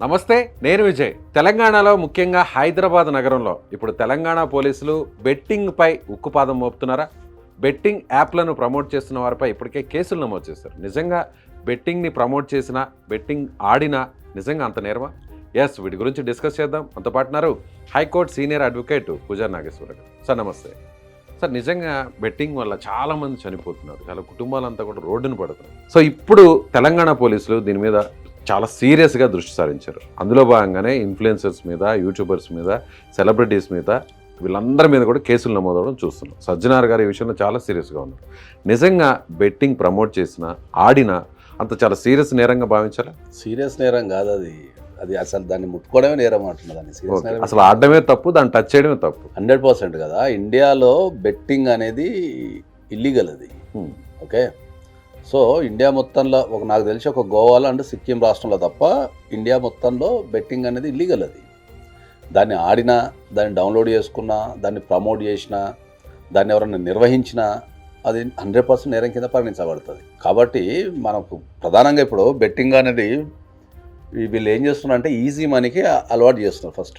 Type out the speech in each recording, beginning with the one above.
నమస్తే నేను విజయ్. తెలంగాణలో ముఖ్యంగా హైదరాబాద్ నగరంలో ఇప్పుడు తెలంగాణ పోలీసులు బెట్టింగ్ పై ఉక్కుపాదం మోపుతున్నారా? బెట్టింగ్ యాప్లను ప్రమోట్ చేస్తున్న వారిపై ఇప్పటికే కేసులు నమోదు చేశారు. నిజంగా బెట్టింగ్ని ప్రమోట్ చేసినా బెట్టింగ్ ఆడినా నిజంగా అంత నేరమా? ఎస్ వీటి గురించి డిస్కస్ చేద్దాం. అంత పాటున్నారు high court senior advocate Pujar Nageswara sir నమస్తే. సార్ నిజంగా బెట్టింగ్ వల్ల చాలామంది చనిపోతున్నారు. చాలా కుటుంబాలంతా కూడా రోడ్డున పడుతున్నారు. సో ఇప్పుడు తెలంగాణ పోలీసులు దీని మీద చాలా సీరియస్గా దృష్టి సారించారు. అందులో భాగంగానే ఇన్ఫ్లుయెన్సర్స్ మీద యూట్యూబర్స్ మీద సెలబ్రిటీస్ మీద వీళ్ళందరి మీద కూడా కేసులు నమోదవడం చూస్తున్నాం. సజ్జనార్ గారు ఈ విషయంలో చాలా సీరియస్గా ఉన్నారు. నిజంగా బెట్టింగ్ ప్రమోట్ చేసిన ఆడిన అంత చాలా సీరియస్ నేరంగా భావించారా? సీరియస్ నేరం కాదు అది. అది అసలు దాన్ని ముట్టుకోవడమే నేరం అంటున్నా దాన్ని. Serious okay. నేరం అసలు ఆడడమే తప్పు దాన్ని టచ్ చేయడమే తప్పు. హండ్రెడ్ పర్సెంట్ కదా. ఇండియాలో బెట్టింగ్ అనేది ఇల్లీగల్ అది. ఓకే? సో ఇండియా మొత్తంలో ఒక నాకు తెలిసి ఒక గోవాలో అండ్ సిక్కిం రాష్ట్రంలో తప్ప ఇండియా మొత్తంలో బెట్టింగ్ అనేది ఇల్లీగల్ అది. దాన్ని ఆడినా దాన్ని డౌన్లోడ్ చేసుకున్నా దాన్ని ప్రమోట్ చేసినా దాన్ని ఎవరైనా నిర్వహించినా అది హండ్రెడ్ పర్సెంట్ నేరం కింద పరిగణించబడుతుంది. కాబట్టి మనకు ప్రధానంగా ఇప్పుడు బెట్టింగ్ అనేది వీళ్ళు ఏం చేస్తున్నారంటే ఈజీ మనీకి అలవాటు చేస్తున్నారు ఫస్ట్.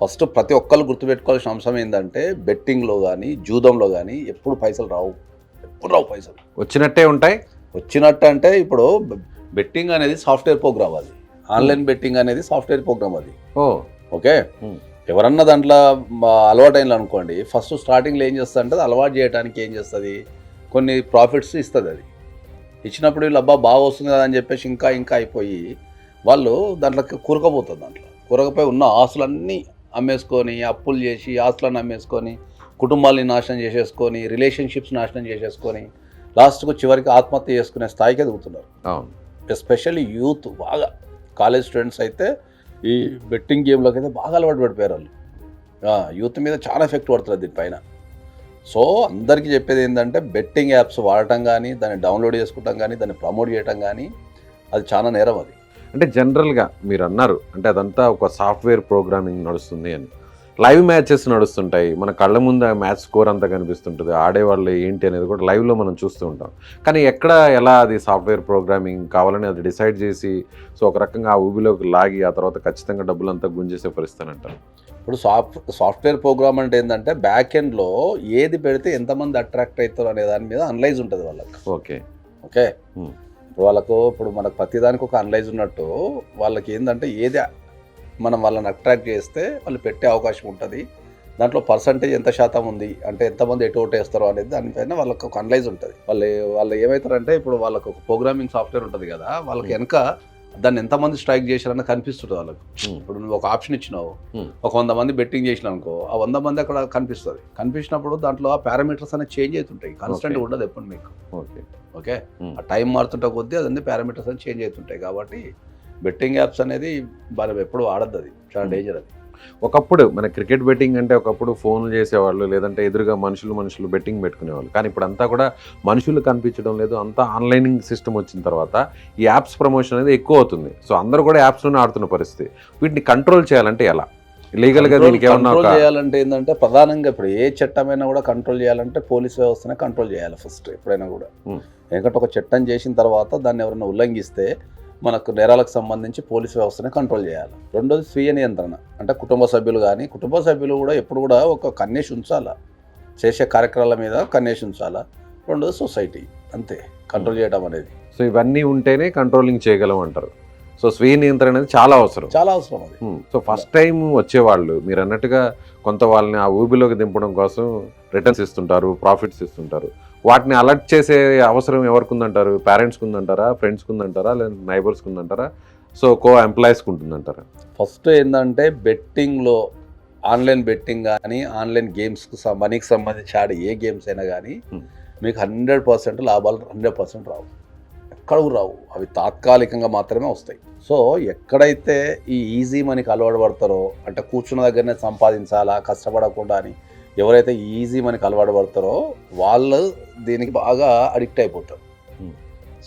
ఫస్ట్ ప్రతి ఒక్కరు గుర్తుపెట్టుకోవాల్సిన అంశం ఏంటంటే బెట్టింగ్లో కానీ జూదంలో కానీ ఎప్పుడు పైసలు రావు. రావు పైసలు. వచ్చినట్టే ఉంటాయి? వచ్చినట్టు అంటే ఇప్పుడు బెట్టింగ్ అనేది సాఫ్ట్వేర్ ప్రోగ్రామ్ అది. ఆన్లైన్ బెట్టింగ్ అనేది సాఫ్ట్వేర్ ప్రోగ్రామ్ అది. ఓ. ఓకే. ఎవరన్నా దాంట్లో అలవాటు అయిన అనుకోండి ఫస్ట్ స్టార్టింగ్లో ఏం చేస్తుంది అంటే అలవాటు చేయడానికి ఏం చేస్తుంది? కొన్ని ప్రాఫిట్స్ ఇస్తుంది అది. ఇచ్చినప్పుడు వీళ్ళు అబ్బా బాగా వస్తుంది కదా అని చెప్పేసి ఇంకా ఇంకా అయిపోయి వాళ్ళు దాంట్లోకి కూరకపోతుంది దాంట్లో. కూరకపోయి ఉన్న ఆస్తులన్నీ అమ్మేసుకొని అప్పులు చేసి ఆస్తులను అమ్మేసుకొని కుటుంబాలని నాశనం చేసేసుకొని రిలేషన్షిప్స్ నాశనం చేసేసుకొని లాస్ట్కు చివరికి ఆత్మహత్య చేసుకునే స్థాయికి ఎదుగుతున్నారు. ఎస్పెషల్లీ యూత్ బాగా. కాలేజ్ స్టూడెంట్స్ అయితే ఈ బెట్టింగ్ గేమ్లోకి అయితే బాగా అలవాటు పడిపోయారు వాళ్ళు. యూత్ మీద చాలా ఎఫెక్ట్ పడుతుంది దీనిపైన సో అందరికీ చెప్పేది ఏంటంటే బెట్టింగ్ యాప్స్ వాడటం కానీ దాన్ని డౌన్లోడ్ చేసుకుంటాం కానీ దాన్ని ప్రమోట్ చేయటం కానీ అది చాలా నేరం అది. అంటే జనరల్గా మీరు అన్నారు అంటే అదంతా ఒక సాఫ్ట్వేర్ ప్రోగ్రామింగ్ నడుస్తుంది అని. లైవ్ మ్యాచెస్ నడుస్తుంటాయి. మన కళ్ళ ముందు ఆ మ్యాచ్ స్కోర్ అంతా కనిపిస్తుంటుంది. ఆడేవాళ్ళు ఏంటి అనేది కూడా లైవ్లో మనం చూస్తూ ఉంటాం. కానీ ఎక్కడ ఎలా అది సాఫ్ట్వేర్ ప్రోగ్రామింగ్ కావాలని అది డిసైడ్ చేసి సో ఒక రకంగా ఆ ఊబిలోకి లాగి ఆ తర్వాత ఖచ్చితంగా డబ్బులు అంతా గుంజేసే పరిస్థితి అంటారు. ఇప్పుడు సాఫ్ట్ సాఫ్ట్వేర్ ప్రోగ్రామ్ అంటే ఏంటంటే బ్యాక్ ఎండ్లో ఏది పెడితే ఎంతమంది అట్రాక్ట్ అవుతారు అనే దాని మీద అనలైజ్ ఉంటుంది వాళ్ళకి. ఓకే. ఓకే. ఇప్పుడు వాళ్ళకు ఇప్పుడు మనకు ప్రతిదానికి ఒక అనలైజ్ ఉన్నట్టు వాళ్ళకి ఏంటంటే ఏది మనం వాళ్ళని అట్రాక్ట్ చేస్తే వాళ్ళు పెట్టే అవకాశం ఉంటుంది దాంట్లో పర్సంటేజ్ ఎంత శాతం ఉంది అంటే ఎంతమంది ఎటు వేస్తారో అనేది దానిపైన వాళ్ళకి ఒక అనలైజ్ ఉంటుంది వాళ్ళు వాళ్ళు ఏమవుతారంటే ఇప్పుడు వాళ్ళకు ఒక ప్రోగ్రామింగ్ సాఫ్ట్వేర్ ఉంటుంది కదా వాళ్ళకి. వెనక దాన్ని ఎంతమంది స్ట్రైక్ చేశారని కనిపిస్తుంది వాళ్ళకి. ఇప్పుడు నువ్వు ఒక ఆప్షన్ ఇచ్చినావు. ఒక వంద మంది బెట్టింగ్ చేసిన అనుకో ఆ వంద మంది అక్కడ కనిపిస్తుంది కనిపించినప్పుడు దాంట్లో ఆ పారామీటర్స్ అనేవి చేంజ్ అవుతుంటాయి కాన్స్టెంట్. ఉండదు ఎప్పుడు మీకు ఓకే ఓకే. ఆ టైం మారుతుంటే కొద్దీ అదన్నీ పారామీటర్స్ అని చేంజ్ అవుతుంటాయి కాబట్టి బెట్టింగ్ యాప్స్ అనేది మనం ఎప్పుడు వాడద్దు అది. చాలా Hmm. డేంజర్ అది. ఒకప్పుడు మన క్రికెట్ బెట్టింగ్ అంటే ఒకప్పుడు ఫోన్లు చేసేవాళ్ళు లేదంటే ఎదురుగా మనుషులు మనుషులు బెట్టింగ్ పెట్టుకునేవాళ్ళు. కానీ ఇప్పుడు అంతా కూడా మనుషులు కనిపించడం లేదు అంతా ఆన్లైనింగ్ సిస్టమ్ వచ్చిన తర్వాత ఈ యాప్స్ ప్రమోషన్ అనేది ఎక్కువ అవుతుంది. సో అందరూ కూడా యాప్స్లోనే ఆడుతున్న పరిస్థితి. వీటిని కంట్రోల్ చేయాలంటే ఎలా? లీగల్గా దీనికి ఏమన్నా కంట్రోల్ చేయాలంటే ఏంటంటే ప్రధానంగా ఇప్పుడు ఏ చట్టమైనా కూడా కంట్రోల్ చేయాలంటే పోలీస్ వ్యవస్థనే కంట్రోల్ చేయాలి ఫస్ట్ ఎప్పుడైనా కూడా. Hmm. ఎందుకంటే ఒక చట్టం చేసిన తర్వాత దాన్ని ఎవరైనా ఉల్లంఘిస్తే మనకు నేరాలకు సంబంధించి పోలీస్ వ్యవస్థనే కంట్రోల్ చేయాలి. రెండోది స్వీయ నియంత్రణ. అంటే కుటుంబ సభ్యులు కానీ కుటుంబ సభ్యులు కూడా ఎప్పుడు కూడా ఒక కన్నేసి ఉంచాలా? చేసే కార్యక్రమాల మీద కన్నేసి ఉంచాలా? రెండోది సొసైటీ. అంతే. కంట్రోల్ చేయడం అనేది. సో ఇవన్నీ ఉంటేనే కంట్రోలింగ్ చేయగలం అంటారు. సో స్వీయ నియంత్రణ అనేది చాలా అవసరం. చాలా అవసరం అది. సో ఫస్ట్ టైం వచ్చేవాళ్ళు మీరు అన్నట్టుగా కొంత వాళ్ళని ఆ ఊబిలోకి దింపడం కోసం రిటర్న్స్ ఇస్తుంటారు ప్రాఫిట్స్ ఇస్తుంటారు. వాటిని అలర్ట్ చేసే అవసరం ఎవరికి ఉందంటారు పేరెంట్స్కి ఉందంటారా ఫ్రెండ్స్కి ఉందంటారా లేదా నైబర్స్కి ఉందంటారా సో కో ఎంప్లాయీస్కి ఉంటుందంటారా ఫస్ట్ ఏంటంటే బెట్టింగ్లో ఆన్లైన్ బెట్టింగ్ కానీ ఆన్లైన్ గేమ్స్కి మనీకి సంబంధించి ఆడే ఏ గేమ్స్ అయినా కానీ Hmm. మీకు హండ్రెడ్ పర్సెంట్ లాభాలు హండ్రెడ్ పర్సెంట్ రావు. ఎక్కడకు రావు. అవి తాత్కాలికంగా మాత్రమే వస్తాయి. సో ఎక్కడైతే ఈ ఈజీ మనీకి అలవాటు పడతారో అంటే కూర్చున్న దగ్గరనే సంపాదించాలా కష్టపడకుండా అని ఎవరైతే ఈజీ మనీకి అలవాటు పడతారో వాళ్ళు దీనికి బాగా అడిక్ట్ అయిపోతారు. Hmm.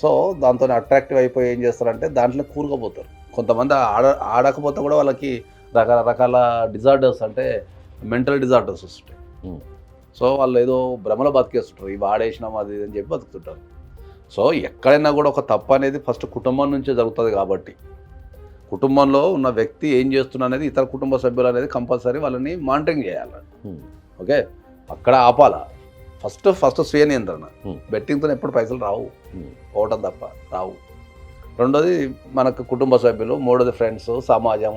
సో దాంతో అట్రాక్టివ్ అయిపోయి ఏం చేస్తారంటే దాంట్లో కూరుకుపోతారు. కొంతమంది ఆడ ఆడకపోతే కూడా వాళ్ళకి రకరకాల డిజార్డర్స్ అంటే మెంటల్ డిజార్డర్స్ వస్తుంటాయి. Hmm. సో వాళ్ళు ఏదో భ్రమలో బతికేస్తుంటారు. ఇవి ఆడేసినాం అది ఇది అని చెప్పి బతుకుతుంటారు. సో ఎక్కడైనా కూడా ఒక తప్పు అనేది ఫస్ట్ కుటుంబం నుంచే జరుగుతుంది కాబట్టి. కుటుంబంలో ఉన్న వ్యక్తి ఏం చేస్తున్నా అనేది ఇతర కుటుంబ సభ్యులు అనేది కంపల్సరీ వాళ్ళని మానిటరింగ్ చేయాలి. Um, okay? అక్కడ ఆపాలా? ఫస్ట్ ఫస్ట్ స్వీయ నియంత్రణ. బెట్టింగ్తో ఎప్పుడు పైసలు రావు. పోవటం తప్ప రావు. రెండోది మనకు కుటుంబ సభ్యులు మూడోది ఫ్రెండ్స్ సమాజం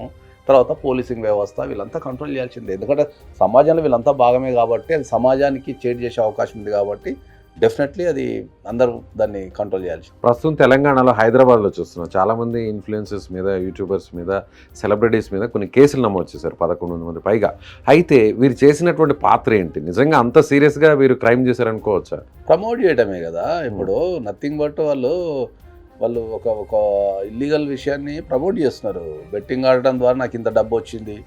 తర్వాత పోలీసింగ్ వ్యవస్థ వీళ్ళంతా కంట్రోల్ చేయాల్సిందే. ఎందుకంటే సమాజంలో వీళ్ళంతా భాగమే కాబట్టి అది సమాజానికి చేంజ్ చేసే అవకాశం ఉంది కాబట్టి డెఫినెట్లీ అది అందరూ దాన్ని కంట్రోల్ చేయాల్సి ప్రస్తుతం తెలంగాణలో హైదరాబాద్లో చూస్తున్నాం. చాలా మంది ఇన్ఫ్లుయెన్సర్స్ మీద యూట్యూబర్స్ మీద సెలబ్రిటీస్ మీద కొన్ని కేసులు నమోదు చేశారు పదకొండు వందల మంది. పైగా అయితే వీరు చేసినటువంటి పాత్ర ఏంటి? నిజంగా అంత సీరియస్గా వీరు క్రైమ్ చేశారనుకోవచ్చా? ప్రమోట్ చేయడమే కదా. ఇప్పుడు నథింగ్ బట్ వాళ్ళు వాళ్ళు ఒక ఒక ఇల్లీగల్ విషయాన్ని ప్రమోట్ చేస్తున్నారు. బెట్టింగ్ ఆడటం ద్వారా నాకు ఇంత డబ్బు వచ్చింది.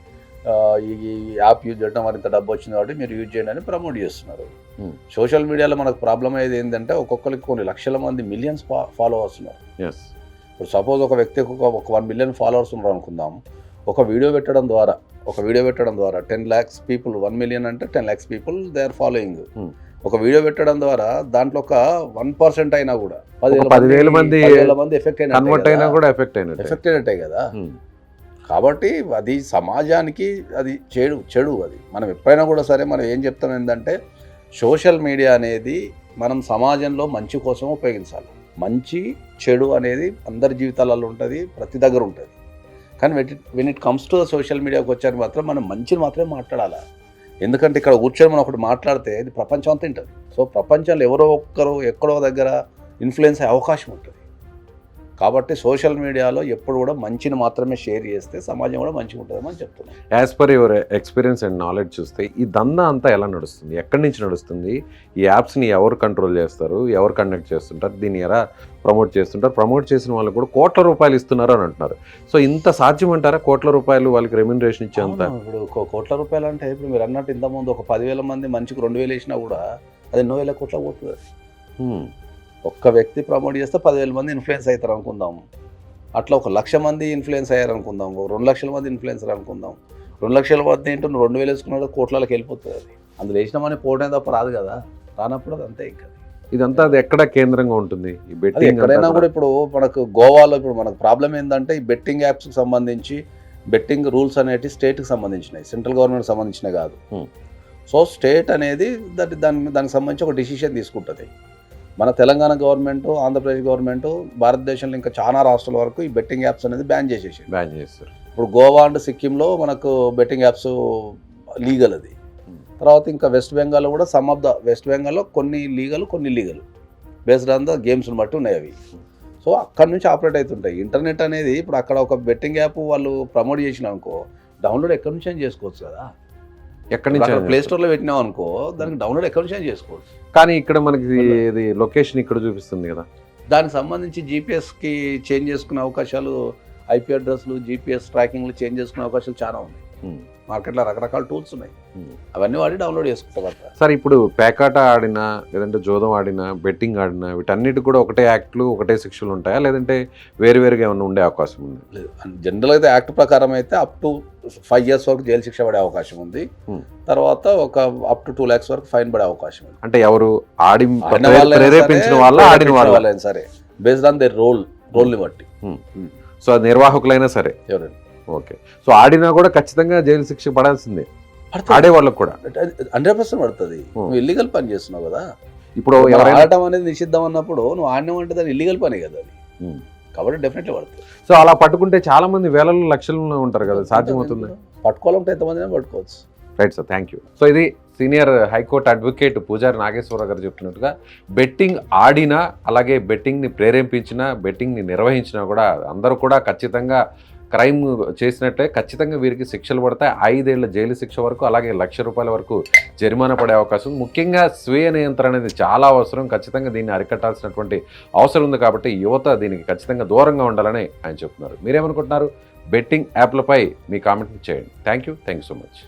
ఈ యాప్ యూజ్ చేయడం ఇంత డబ్బు వచ్చింది కాబట్టి మీరు యూజ్ చేయండి అని ప్రమోట్ చేస్తున్నారు. Hmm. సోషల్ మీడియాలో మనకు ప్రాబ్లం అయ్యేది ఏంటంటే ఒక్కొక్కరికి కొన్ని లక్షల మంది మిలియన్స్ ఫాలోవర్స్ ఉన్నారు. ఇప్పుడు సపోజ్ ఒక వ్యక్తికి ఒక వన్ మిలియన్ ఫాలోవర్స్ ఉన్నారు అనుకుందాం. ఒక వీడియో పెట్టడం ద్వారా ఒక వీడియో పెట్టడం ద్వారా ten lakhs people one million అంటే ten lakhs people they are following Hmm. ఒక వీడియో పెట్టడం ద్వారా దాంట్లో ఒక వన్ పర్సెంట్ అయినా కూడా పదివేల మంది మంది ఎఫెక్ట్ అయినా కన్వర్ట్ అయినా కూడా ఎఫెక్ట్ అయినట్టు. ఎఫెక్ట్ అయినట్టే కదా. కాబట్టి అది సమాజానికి అది చెడు చెడు అది. మనం ఎప్పుడైనా కూడా సరే మనం ఏం చెప్తాం ఏంటంటే సోషల్ మీడియా అనేది మనం సమాజంలో మంచి కోసం ఉపయోగించాలి. మంచి చెడు అనేది అందరి జీవితాలలో ఉంటుంది ప్రతి దగ్గర ఉంటుంది. కానీ when it comes to social మీడియాకి వచ్చాక మాత్రం మనం మంచిని మాత్రమే మాట్లాడాలి? ఎందుకంటే ఇక్కడ కూర్చొని మనం ఒకటి మాట్లాడితే ఇది ప్రపంచం అంతా ఉంటుంది సో ప్రపంచంలో ఎవరో ఒక్కరు ఎక్కడో దగ్గర ఇన్ఫ్లుయెన్స్ అయ్యే అవకాశం ఉంటుంది. కాబట్టి సోషల్ మీడియాలో ఎప్పుడు కూడా మంచిని మాత్రమే షేర్ చేస్తే సమాజం కూడా మంచిగా ఉంటుందని చెప్తున్నాను. As per your experience and knowledge చూస్తే ఈ దందా అంతా ఎలా నడుస్తుంది? ఎక్కడి నుంచి నడుస్తుంది? ఈ యాప్స్ని ఎవరు కంట్రోల్ చేస్తారు? ఎవరు కండక్ట్ చేస్తుంటారు? దీన్ని ఎలా ప్రమోట్ చేస్తుంటారు? ప్రమోట్ చేసిన వాళ్ళకి కూడా కోట్ల రూపాయలు ఇస్తున్నారు అని అంటున్నారు. సో ఇంత సాధ్యం అంటారా కోట్ల రూపాయలు వాళ్ళకి రెమ్యునరేషన్ ఇచ్చేంత? ఇప్పుడు కోట్ల రూపాయలు అంటే ఇప్పుడు మీరు అన్నట్టు ఇంతకుముందు ఒక పదివేల మంది మంచికి రెండు వేలు వేసినా కూడా అది ఎన్నో వేల కోట్ల పోతుంది. ఒక్క వ్యక్తి ప్రమోట్ చేస్తే పదివేల మంది ఇన్ఫ్లుయెన్స్ అవుతారు అనుకుందాం అట్లా ఒక లక్ష మంది ఇన్ఫ్లుయెన్స్ అయ్యారు అనుకుందాం ఒక రెండు లక్షల మంది ఇన్ఫ్లుయెన్సర్ అనుకుందాం రెండు లక్షల మంది ఏంటో రెండు వేలు వేసుకున్నాడు కోట్లకి వెళ్ళిపోతుంది అది. అందులో వేసిన మనీ పోవడం తప్ప రాదు కదా. రానప్పుడు అది అంతే ఇంకా. ఇదంతా అది ఎక్కడ కేంద్రంగా ఉంటుంది? ఈ బెట్టింగ్ ఎక్కడైనా కూడా ఇప్పుడు మనకు గోవాలో ఇప్పుడు మనకు ప్రాబ్లం ఏంటంటే ఈ బెట్టింగ్ యాప్స్కి సంబంధించి బెట్టింగ్ రూల్స్ అనేవి స్టేట్కి సంబంధించినవి. సెంట్రల్ గవర్నమెంట్ సంబంధించినవి కాదు. Hmm. సో స్టేట్ అనేది దాని దానికి సంబంధించి ఒక డిసిషన్ తీసుకుంటుంది. మన తెలంగాణ గవర్నమెంట్ ఆంధ్రప్రదేశ్ గవర్నమెంట్ భారతదేశంలో ఇంకా చాలా రాష్ట్రాల వరకు ఈ బెట్టింగ్ యాప్స్ అనేది బ్యాన్ చేసేసి బ్యాన్ చేస్తారు ఇప్పుడు గోవా అండ్ సిక్కింలో మనకు బెట్టింగ్ యాప్స్ లీగల్ అది. తర్వాత ఇంకా వెస్ట్ బెంగాల్లో కూడా సమ్ ఆఫ్ ద వెస్ట్ బెంగాల్లో కొన్ని లీగల్ కొన్ని లీగల్. బేస్డ్ ఆన్ ద గేమ్స్ని బట్టి ఉన్నాయి అవి. సో అక్కడ నుంచి ఆపరేట్ అవుతుంటాయి. ఇంటర్నెట్ అనేది ఇప్పుడు అక్కడ ఒక బెట్టింగ్ యాప్ వాళ్ళు ప్రమోట్ చేసిన అనుకో డౌన్లోడ్ ఎక్కడి నుంచి చేసుకోవచ్చు కదా. ఎక్కడి నుంచి ప్లే చేస్తారు. స్టోర్లో పెట్టినాం అనుకో దానికి డౌన్లోడ్ ఎక్కడి నుంచి అయినా చేసుకోవచ్చు కానీ ఇక్కడ మనకి ఇది లొకేషన్ ఇక్కడ చూపిస్తుంది కదా దానికి సంబంధించి జీపీఎస్కి చేంజ్ చేసుకునే అవకాశాలు ఐపీ అడ్రస్లు జీపీఎస్ ట్రాకింగ్లు చేంజ్ చేసుకునే అవకాశాలు చాలా ఉన్నాయి. మార్కెట్లో రకరకాల టూల్స్ ఉన్నాయి. హ్మ్. అవన్నీ వాడి డౌన్లోడ్ చేసుకుంటారు సార్ ఇప్పుడు పేకాట ఆడినా లేదంటే జోదం ఆడినా బెట్టింగ్ ఆడినా వీటన్నిటి కూడా ఒకటే యాక్ట్లు ఒకటే శిక్షలు ఉంటాయా? లేదంటే వేరు వేరుగా ఏమైనా ఉండే అవకాశం ఉంది? జనరల్ అయితే యాక్ట్ ప్రకారం అయితే అప్ టు ఫైవ్ ఇయర్స్ వరకు జైలు శిక్ష పడే అవకాశం ఉంది. Hmm. తర్వాత ఒక అప్ టు టూ ల్యాక్స్ వరకు ఫైన్ పడే అవకాశం ఉంది. అంటే ఎవరు ఆడి ప్రేరేపించిన వాళ్ళ ఆడిన వాళ్ళ? సరే. బేస్డ్ ఆన్ దే రోల్ రోల్ని బట్టి. సో అది నిర్వాహకులైనా సరే ఎవరైనా. ఓకే. సో ఆడినా కూడా ఖచ్చితంగా జైలు శిక్ష పడాల్సిందే. ఆడే వాళ్ళకు కూడా. హండ్రెడ్ పర్సెంట్ పడుతుంది. నువ్వు ఇల్లీగల్ పని చేస్తున్నావు కదా. ఇప్పుడు ఆడటం అనేది నిషిద్ధం అన్నప్పుడు నువ్వు ఆడినావు అంటే దాని ఇల్లీగల్ పని కదా అది. కాబట్టి డెఫినెట్లీ పడుతుంది. సో అలా పట్టుకుంటే చాలా మంది వేలలో లక్షల్లో ఉంటారు కదా సాధ్యమవుతుంది? పట్టుకోవాలంటే ఎంతమంది పట్టుకోవచ్చు. Right sir thank you so ఇది senior high court advocate Pujari Nageswara Rao గారు చెప్తున్నట్టుగా బెట్టింగ్ ఆడినా అలాగే బెట్టింగ్ని ప్రేరేపించినా బెట్టింగ్ని నిర్వహించినా కూడా అందరూ కూడా ఖచ్చితంగా క్రైమ్ చేసినట్లే ఖచ్చితంగా వీరికి శిక్షలు పడతాయి. ఐదేళ్ళ జైలు శిక్ష వరకు అలాగే లక్ష రూపాయల వరకు జరిమానా పడే అవకాశం ముఖ్యంగా స్వీయ నియంత్రణ అనేది చాలా అవసరం. ఖచ్చితంగా దీన్ని అరికట్టాల్సినటువంటి అవసరం ఉంది కాబట్టి యువత దీనికి ఖచ్చితంగా దూరంగా ఉండాలని ఆయన చెప్తున్నారు. మీరేమనుకుంటున్నారు? బెట్టింగ్ యాప్లపై మీ కామెంట్ చేయండి. Thank you thank you so much.